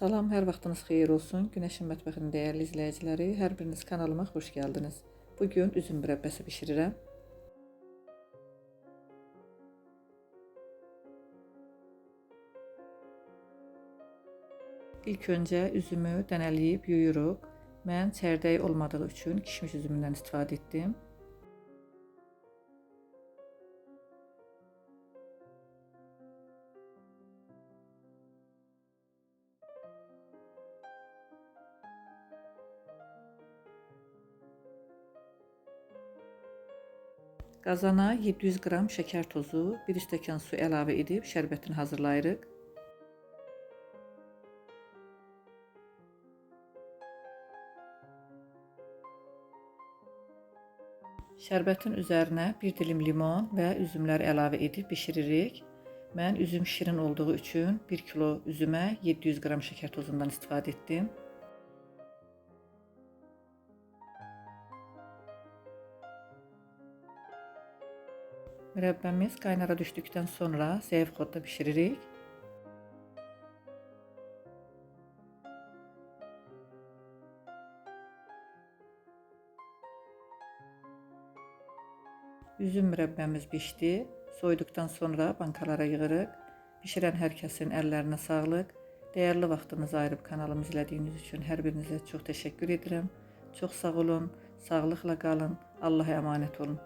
Salam, hər vaxtınız xeyir olsun. Günəşin mətbəxinin dəyərli izləyiciləri, hər biriniz kanalıma xoş gəldiniz. Bu gün üzüm mürəbbəsi bişirirəm. İlk öncə üzümü dənələyib yuyuruq. Mən çərdəyi olmadığı üçün kişmiş üzümündən istifadə etdim. Qazana 700 qram şəkər tozu, 1 stəkan su əlavə edib şərbətini hazırlayırıq. Şərbətin üzərinə 1 dilim limon və üzümləri əlavə edib bişiririk. Mən üzüm şirin olduğu üçün 1 kilo üzümə 700 qram şəkər tozundan istifadə etdim. Mürəbbəmiz qaynara düşdükdən sonra zəif xodda bişiririk. Üzüm mürəbbəmiz bişdi. Soyduqdan sonra bankalara yığırıq. Bişirən hər kəsin əllərinə sağlıq. Dəyərli vaxtınızı ayırıb kanalımı izlədiyiniz üçün hər birinizə çox təşəkkür edirəm. Çox sağ olun, sağlıqla qalın, Allah'a əmanət olun.